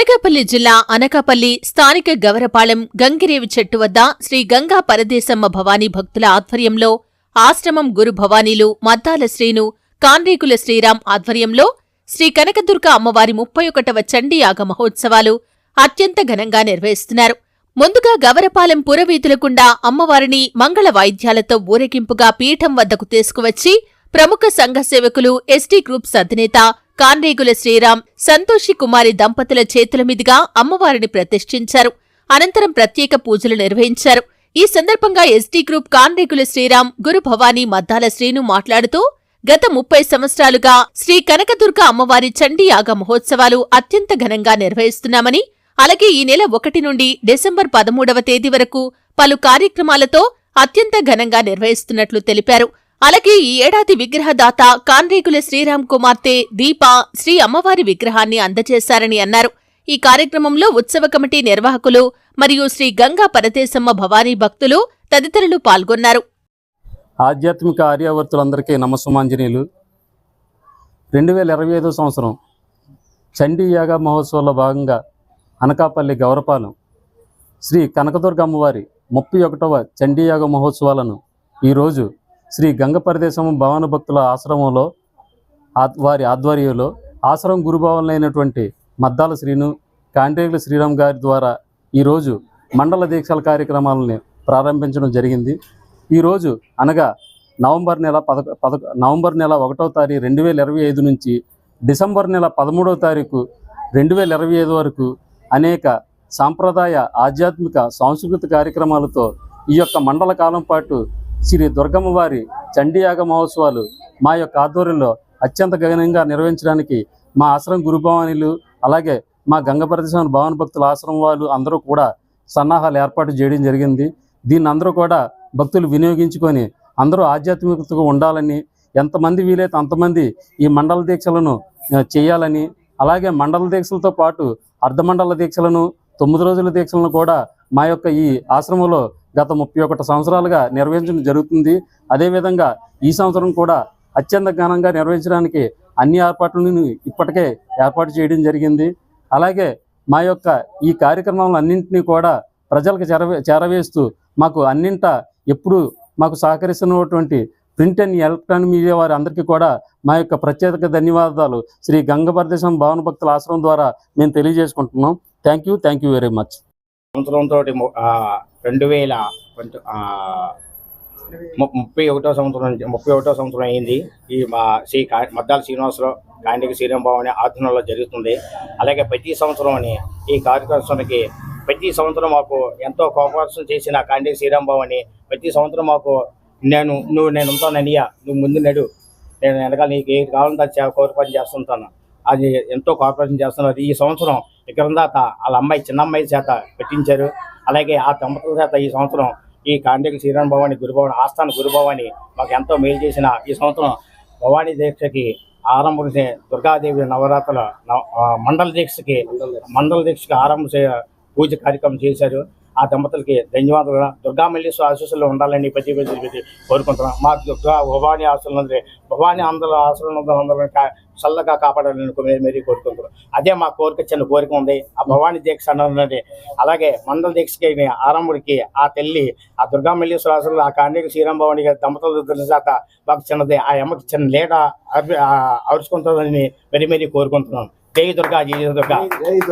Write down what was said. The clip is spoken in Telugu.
అనకాపల్లి జిల్లా అనకాపల్లి స్థానిక గవరపాలెం గంగిరేవి చెట్టు వద్ద శ్రీ గంగా పరదేశమ్మ భవానీ భక్తుల ఆధ్వర్యంలో ఆశ్రమం గురు భవానీలు మద్దాల శ్రీను కాన్రేకుల శ్రీరామ్ ఆధ్వర్యంలో శ్రీ కనకదుర్గ అమ్మవారి ముప్పై ఒకటవ చండీయాగ మహోత్సవాలు అత్యంత ఘనంగా నిర్వహిస్తున్నారు. ముందుగా గవరపాలెం పురవీధులకుండా అమ్మవారిని మంగళ వాయిద్యాలతో ఊరేగింపుగా పీఠం వద్దకు తీసుకువచ్చి ప్రముఖ సంఘ సేవకులు ఎస్టీ గ్రూప్స్ అధినేత కాన్రేగుల శ్రీరామ్ సంతోషి కుమారి దంపతుల చేతుల మీదుగా అమ్మవారిని ప్రతిష్ఠించారు. అనంతరం ప్రత్యేక పూజలు నిర్వహించారు. ఈ సందర్భంగా ఎస్టీ గ్రూప్ కాన్రేగుల శ్రీరామ్ గురు భవానీ మద్దాల శ్రీను మాట్లాడుతూ గత ముప్పై సంవత్సరాలుగా శ్రీ కనకదుర్గ అమ్మవారి చండీయాగ మహోత్సవాలు అత్యంత ఘనంగా నిర్వహిస్తున్నామని అలాగే ఈ నెల ఒకటి నుండి డిసెంబర్ పదమూడవ తేదీ వరకు పలు కార్యక్రమాలతో అత్యంత ఘనంగా నిర్వహిస్తున్నట్లు తెలిపారు. అలాగే ఈ ఏడాది విగ్రహదాత కాన్రేగుల శ్రీరామ్ కుమార్తె దీప శ్రీ అమ్మవారి విగ్రహాన్ని అందజేశారని అన్నారు. ఈ కార్యక్రమంలో ఉత్సవ కమిటీ నిర్వాహకులు మరియు శ్రీ గంగా పరదేశమ్మ భవానీ భక్తులు తదితరులు పాల్గొన్నారు. ఆధ్యాత్మిక ఆర్యావర్తులందరికీ నమస్సుమాంజనీయులు. రెండు వేల ఇరవై ఐదో సంవత్సరం చండీ యాగ మహోత్సవంలో భాగంగా అనకాపల్లి గౌరపాలెం శ్రీ కనకదుర్గ అమ్మవారి ముప్పై ఒకటవ చండీ యాగ మహోత్సవాలను ఈరోజు శ్రీ గంగపరదేశం భవన భక్తుల ఆశ్రమంలో వారి ఆధ్వర్యంలో ఆశ్రమం గురుభావంలో మద్దాల శ్రీను కాండ్రేగుల శ్రీరామ్ గారి ద్వారా ఈరోజు మండల దీక్షల కార్యక్రమాలని ప్రారంభించడం జరిగింది. ఈరోజు అనగా నవంబర్ నెల పద పద నవంబర్ నెల ఒకటో తారీఖు రెండు వేల ఇరవై ఐదు నుంచి డిసెంబర్ నెల పదమూడవ తారీఖు రెండు వేల ఇరవై ఐదు వరకు అనేక సాంప్రదాయ ఆధ్యాత్మిక సాంస్కృతిక కార్యక్రమాలతో ఈ యొక్క మండల కాలం పాటు శ్రీ దుర్గమ్మ వారి చండీయాగ మహోత్సవాలు మా యొక్క ఆధ్వర్యంలో అత్యంత ఘనంగా నిర్వహించడానికి మా ఆశ్రమం గురుభవానిలు అలాగే మా గంగప్రదేశం భవన భక్తుల ఆశ్రమం వాళ్ళు అందరూ కూడా సన్నాహాలు ఏర్పాటు చేయడం జరిగింది. దీన్ని అందరూ కూడా భక్తులు వినియోగించుకొని అందరూ ఆధ్యాత్మికతగా ఉండాలని ఎంతమంది వీలైతే అంతమంది ఈ మండల దీక్షలను చేయాలని అలాగే మండల దీక్షలతో పాటు అర్ధమండల దీక్షలను తొమ్మిది రోజుల దీక్షలను కూడా మా యొక్క ఈ ఆశ్రమంలో గత ముప్పై ఒకటి సంవత్సరాలుగా నిర్వహించడం జరుగుతుంది. అదేవిధంగా ఈ సంవత్సరం కూడా అత్యంత ఘనంగా నిర్వహించడానికి అన్ని ఏర్పాట్లను ఇప్పటికే ఏర్పాటు చేయడం జరిగింది. అలాగే మా యొక్క ఈ కార్యక్రమాలన్నింటినీ కూడా ప్రజలకు చేరవే చేరవేస్తూ మాకు అన్నింట ఎప్పుడు మాకు సహకరిస్తున్నటువంటి ప్రింట్ అండ్ ఎలక్ట్రానిక్ మీడియా వారి అందరికీ కూడా మా యొక్క ప్రత్యేక ధన్యవాదాలు. శ్రీ గంగపరదేశం భవన భక్తుల ఆశ్రమం ద్వారా మేము తెలియజేసుకుంటున్నాం. Thank you thank you very much. సంవత్సరంతో రెండు వేల ము- ముప్పై ఒకటో సంవత్సరం ముప్పై ఒకటో సంవత్సరం అయింది. ఈ మా శ్రీ కా మద్దాల శ్రీనివాసరావు కాండిక శ్రీరంభావని ఆధ్వర్యంలో జరుగుతుంది. అలాగే ప్రతి సంవత్సరం అని ఈ కార్యక్రమానికి ప్రతి సంవత్సరం మాకు ఎంతో కోపరేషన్ చేసిన కాండిక శ్రీరంభావని ప్రతి సంవత్సరం మాకు నేను నువ్వు నేను ఉంటానయ్యా నువ్వు ముందు నడు. నేను వెనకాల నీకు ఏది కావాలంటే అది పని చేస్తుంటాను. అది ఎంతో కోఆపరేషన్ చేస్తున్నారు. ఈ సంవత్సరం విక్రమదాత వాళ్ళ అమ్మాయి చిన్న అమ్మాయి చేత పెట్టించారు. అలాగే ఆ దంపతుల చేత ఈ సంవత్సరం ఈ కాండేకి శ్రీరామ్ భవాని గురుభవాని ఆస్థాన గురుభవాని మాకు ఎంతో మేలు చేసిన ఈ సంవత్సరం భవానీ దీక్షకి ఆరంభం దుర్గాదేవి నవరాత్రుల నవ- మండల దీక్షకి మండల దీక్షకి ఆరంభ పూజ కార్యక్రమం చేశారు. ఆ దంపతులకి ధన్యవాదాలు దుర్గామల్లి ఆశీస్సులు ఉండాలని ప్రతి ప్రతి కోరుకుంటున్నాం. మా దుర్గా భవానీ ఆశలు భవానీ అందరూ ఆశలు అందరూ చల్లగా కాపాడాలని మీరు మరీ కోరుకుంటున్నాం. అదే మా కోరిక చిన్న కోరిక ఉంది. ఆ భవానీ దీక్ష అన్నది అలాగే మండల దీక్షకి ఆరంభుడికి ఆ తల్లి ఆ దుర్గామల్లేశ్వర ఆశలు ఆ కార్ణిక శ్రీరామ్ భవాని గారి దంపతులు తెలిసాక మాకు చిన్నది ఆ అమ్మకి చిన్న లేడ అరుచుకుంటుందని మరి మరీ కోరుకుంటున్నాం. జై దుర్గా. జై దుర్గా.